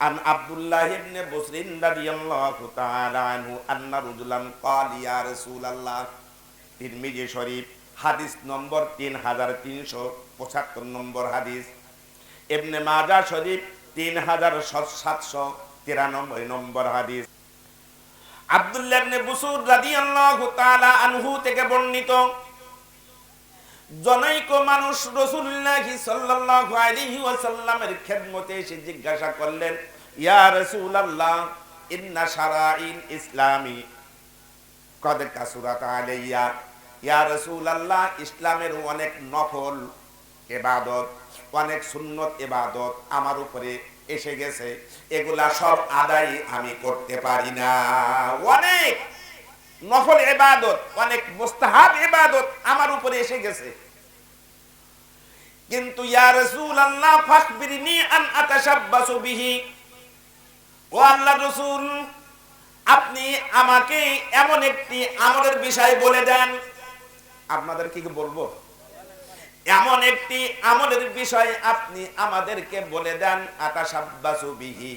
عن عبد الله بن بصر رضي الله تعالى عنه أن رجلا قال يا رسول الله তিরমিজি শরীফ হাদিস নম্বর তিন হাজার তিনশো পঁচাত্তর নম্বর হাদিস এমনি মাজা শরীফ তিন হাজার সাতশো তিরানব্বই নম্বর হাদিস আব্দুল্লাহ ইবনে বুসুর রাদিয়াল্লাহু তাআলা আনহু থেকে বর্ণিত জনৈক মানুষ রাসূলুল্লাহি সাল্লাল্লাহু আলাইহি ওয়াসাল্লামের খেদমতে এসে জিজ্ঞাসা করলেন, ইয়া রাসূলুল্লাহ, ইন্না শারাইল ইসলামি। কদ কাসুরাত আলাইয়া? ইয়া রাসূলুল্লাহ, ইসলামের অনেক নফল ইবাদত অনেক সুন্নত ইবাদত আমার উপরে এসে গেছে। এগুলা সব আদায় আমি করতে পারি না। অনেক নফল ইবাদত, অনেক মুস্তাহাব ইবাদত আমার উপরে এসে গেছে। কিন্তু ইয়া রাসূলুল্লাহ ফাখবিরনি আন আতাশাব্বাসু বিহি। ও আল্লাহ রাসূল, আপনি আমাকে এমন একটি আমলের বিষয় বলে দেন। আপনাদের কি বলব? এমন একটি আমলের বিষয় আপনি আমাদেরকে বলে দেন আতাশাব্বাসু বিহি,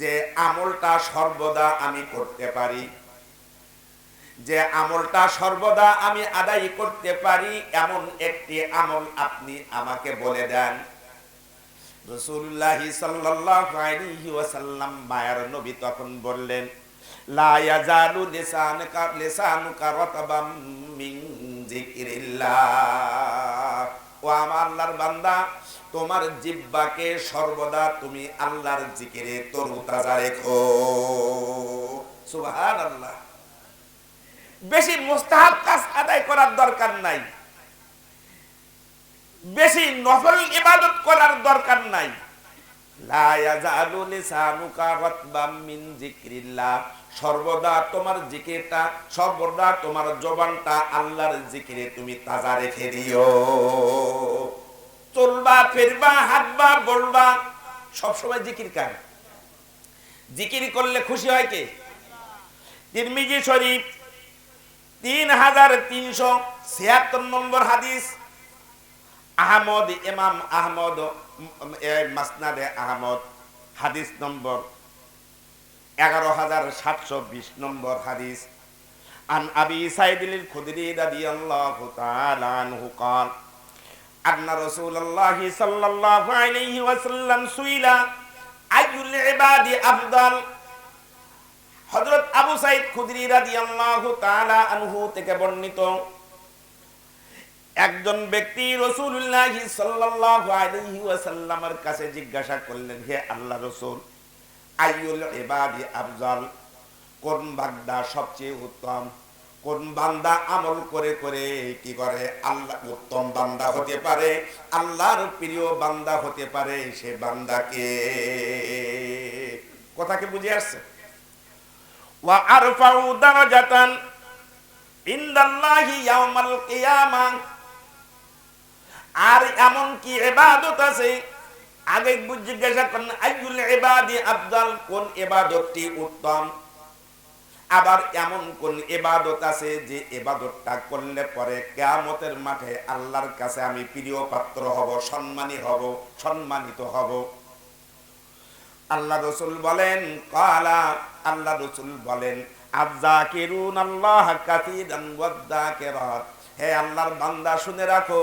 যে আমলটা সর্বদা আমি করতে পারি। যে আমলটা সর্বদা আমি আদায় করতে পারি, এমন একটি আমল আপনি আমাকে বলে দেন। মায়ার নবী তখন বললেন তোমার জিহ্বাকে সর্বদা তুমি আল্লাহর জিকিরে তরুতাজা রেখো। সুবহানাল্লাহ। বেশি মুস্তাহাব কাজ আদায় করার দরকার নাই। বেশি নফল ইবাদত করার দরকার নাই। সর্বদা তোমার জিকিরটা, সর্বদা তোমার জবানটা আল্লাহর জিকিরে তুমি তাজা রেখে দিও। চলবা হাঁটবা, বলবা, সবসময় জিকির কার? জিকির করলে খুশি হয় কে? তিরমিজি শরীফ তিন হাজার তিনশো ছিয়াত্তর নম্বর হাদিস আহমদ ইমাম আহমদ মাসনাদে আহমদ হাদিস নম্বর এগারো হাজার সাতশো বিশ নম্বর হাদিস عن أبي سعيد الخدري رضي الله تعالى عنه قال أن رسول الله صلى الله عليه وسلم سئل أي العباد أفضل হযরত আবু সাইদ খুদরি রাদিয়াল্লাহু তাআলা আনহু থেকে বর্ণিত একজন ব্যক্তি রাসূলুল্লাহ সাল্লাল্লাহু আলাইহি ওয়াসাল্লামের কাছে জিজ্ঞাসা করলেন, হে আল্লাহ রাসূল, আইয়ুল ইবাদি আফজাল? কোন বান্দা সবচেয়ে উত্তম? কোন বান্দা আমল করে করে কি করে? আল্লাহ উত্তম বান্দা হতে পারে, আল্লাহর প্রিয় বান্দা হতে পারে, সে বান্দাকে কথা কি বুঝে আসছে? আর এমন কি ইবাদত আছে? আগে জিজ্ঞাসা করেন, আইয়ুল ইবাদি আফদাল, কোন ইবাদতটি উত্তম? আবার এমন কোন ইবাদত আছে যে ইবাদতটা করলে পরে কিয়ামতের মাঠে আল্লাহর কাছে আমি প্রিয় পাত্র হব, সম্মানী হব, সম্মানিত হব? আল্লাহ রসুল বলেন, কালা আল্লাহ রসুল বলেন আল্লাহ হে আল্লাহর বান্দা শুনে রাখো